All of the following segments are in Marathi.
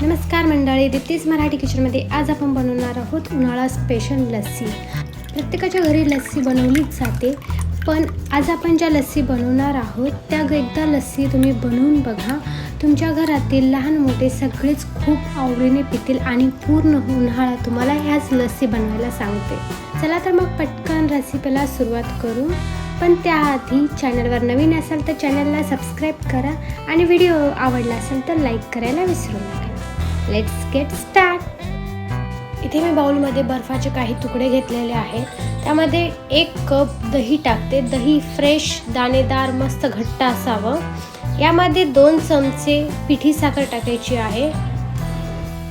नमस्कार मंडळी दीप्तीस मराठी किचनमध्ये आज आपण बनवणार आहोत उन्हाळा स्पेशल लस्सी. प्रत्येकाच्या घरी लस्सी बनवलीच जाते पण आज आपण ज्या लस्सी बनवणार आहोत त्या एकदा लस्सी तुम्ही बनवून बघा. तुमच्या घरातील लहान मोठे सगळेच खूप आवडीने पितील आणि पूर्ण उन्हाळा तुम्हाला ह्याच लस्सी बनवायला सांगते. चला तर मग पटकन रेसिपीला सुरुवात करू. पण त्याआधी चॅनलवर नवीन असाल तर चॅनलला सबस्क्राईब करा आणि व्हिडिओ आवडला असेल तर लाईक करायला विसरू नका. लेट्स गेट स्टार्ट इथे मी बाउलमध्ये बर्फाचे काही तुकडे घेतलेले आहेत. त्यामध्ये एक कप दही टाकते. दही फ्रेश दाणेदार मस्त घट्ट असावं. यामध्ये दोन चमचे पिठी साखर टाकायची आहे.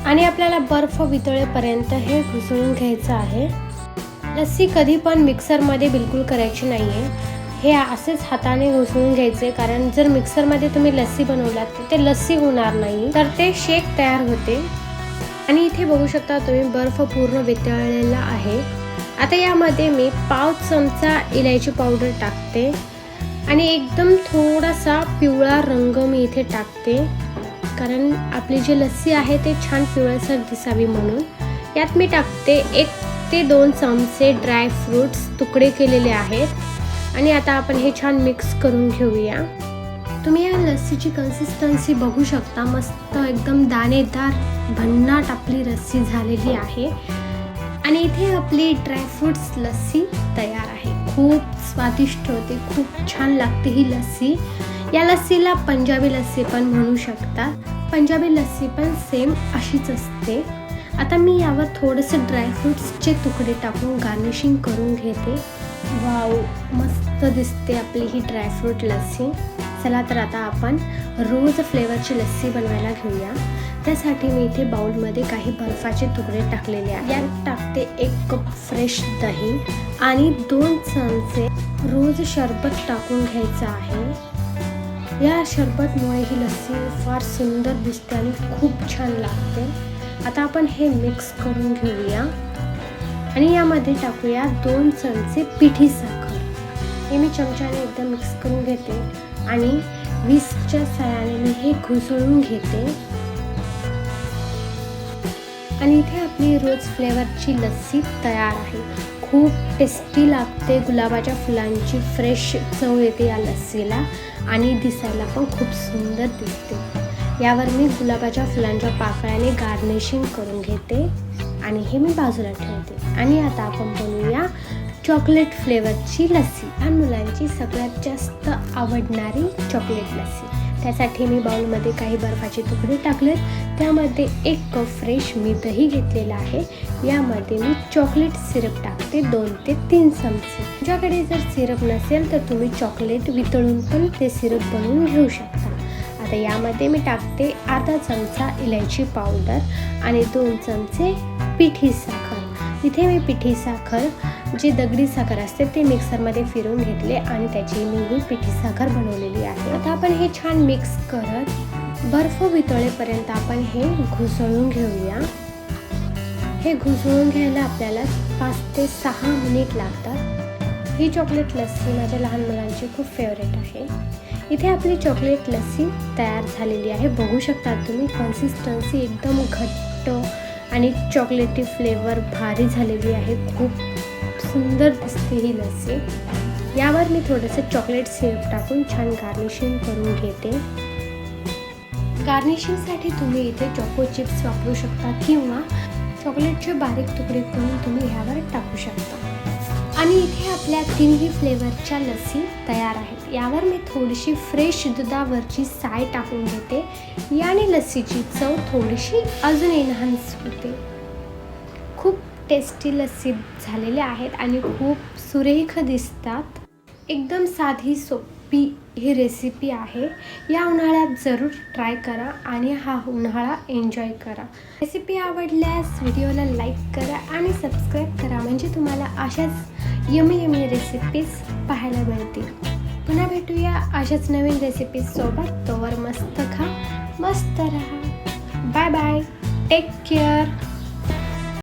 आणि आपल्याला बर्फ वितळेपर्यंत हे घुसळून घ्यायचं आहे. लस्सी कधी पण मिक्सरमध्ये बिलकुल करायची नाही आहे हे असेच हाताने घुसळून घ्यायचे कारण जर मिक्सरमध्ये तुम्ही लस्सी बनवलात तर ते लस्सी होणार नाही. तर ते शेक तयार होते. आणि इथे बघू शकता तुम्ही बर्फ पूर्ण वितळलेला आहे. आता यामध्ये मी पाव चमचा इलायची पावडर टाकते. आणि एकदम थोडासा पिवळा रंग मी इथे टाकते. कारण आपली जी लस्सी आहे ते छान पिवळसर दिसावी म्हणून. यात मी टाकते एक ते दोन चमचे ड्राय फ्रूट्स तुकडे केलेले आहेत. आणि आता आपण हे छान मिक्स करून घेऊया. तुम्ही या लस्सीची कन्सिस्टन्सी बघू शकता. मस्त एकदम दाणेदार भन्नाट आपली लस्सी झालेली आहे. आणि इथे आपली ड्रायफ्रुट्स लस्सी तयार आहे. खूप स्वादिष्ट होते खूप छान लागते ही लस्सी. या लस्सीला पंजाबी लस्सी पण म्हणू शकता. पंजाबी लस्सी पण सेम अशीच असते. आता मी यावर थोडंसं ड्रायफ्रुट्सचे तुकडे टाकून गार्निशिंग करून घेते. वाव मस्त दिसते आपली ही ड्रायफ्रूट लस्सी. चला तर आता आपण रोज फ्लेवरची लस्सी बनवायला घेऊया. त्यासाठी मी इथे बाउलमध्ये काही बर्फाचे तुकडे टाकलेले आहेत. यात टाकते एक कप फ्रेश दही आणि दोन चमचे रोज शरबत टाकून घ्यायचं आहे. या शरबतमुळे ही लस्सी फार सुंदर दिसते आणि खूप छान लागते. आता आपण हे मिक्स करून घेऊया. आणि यामध्ये टाकूया दोन चमचे पिठी साखर. हे मी चमच्याने एकदम मिक्स करून घेते आणि विस्कच्या सहाय्याने मी हे घुसळून घेते. आणि इथे आपली रोज फ्लेवरची लस्सी तयार आहे. खूप टेस्टी लागते गुलाबाच्या फुलांची फ्रेश चव येते या लस्सीला आणि दिसायला पण खूप सुंदर दिसते. यावर मी गुलाबाच्या फुलांच्या पाकळ्याने गार्निशिंग करून घेते आणि हे मी बाजूला ठेवते. आणि आता आपण बनवूया चॉकलेट फ्लेवरची लस्सी. आणि मुलांची सगळ्यात जास्त आवडणारी चॉकलेट लस्सी. त्यासाठी मी बाउलमध्ये काही बर्फाचे तुकडे टाकलेत. त्यामध्ये एक कप फ्रेश मी दही घेतलेला आहे. यामध्ये मी चॉकलेट सिरप टाकते दोन ते तीन चमचे. तुमच्याकडे जर सिरप नसेल तर तुम्ही चॉकलेट वितळून पण ते सिरप बनवून घेऊ शकता. आता यामध्ये मी टाकते अर्धा चमचा इलायची पावडर आणि दोन चमचे पिठी साखर. इथे मी पिठी साखर जी दगडी साखर असते ते मिक्सरमध्ये फिरून घेतले आणि त्याची मी ही पिठी साखर बनवलेली आहे. आता आपण हे छान मिक्स करत बर्फ वितळेपर्यंत आपण हे घुसळून घेऊया. हे घुसळून घ्यायला आपल्याला पाच ते सहा मिनिट लागतात. ही चॉकलेट लस्सी माझ्या लहान मुलांची खूप फेवरेट आहे. इथे आपली चॉकलेट लस्सी तयार झालेली आहे. बघू शकता तुम्ही कन्सिस्टन्सी एकदम घट्ट आणि चॉकलेटी फ्लेवर भारी झालेली आहे. खूप सुंदर दिसते ही लस्सी यावर मी थोडंसं चॉकलेट सिरप टाकून छान गार्निशिंग करून घेते. गार्निशिंगसाठी तुम्ही इथे चॉको चिप्स वापरू शकता किंवा चॉकलेटचे बारीक तुकडे करून तुम्ही ह्यावर टाकू शकता. आणि इथे आपल्या तिन्ही फ्लेवरच्या लस्सी तयार आहेत. यावर मी थोडीशी फ्रेश दुधावरची साय टाकून घेते. याने लस्सीची चव थोडीशी अजून एनहान्स होते. टेस्टी लस्सी झालेले आहेत आणि खूप सुरेख दिसतात. एकदम साधी सोपी ही रेसिपी आहे. या उन्हाळ्यात जरूर ट्राय करा आणि हा उन्हाळा एन्जॉय करा. रेसिपी आवडल्यास व्हिडिओला लाईक करा आणि सबस्क्राईब करा. म्हणजे तुम्हाला अशाच यमी यमी रेसिपीज पाहायला मिळतील. पुन्हा भेटूया अशाच नवीन रेसिपीजसोबत तोवर मस्त खा मस्त राहा. Bye bye take care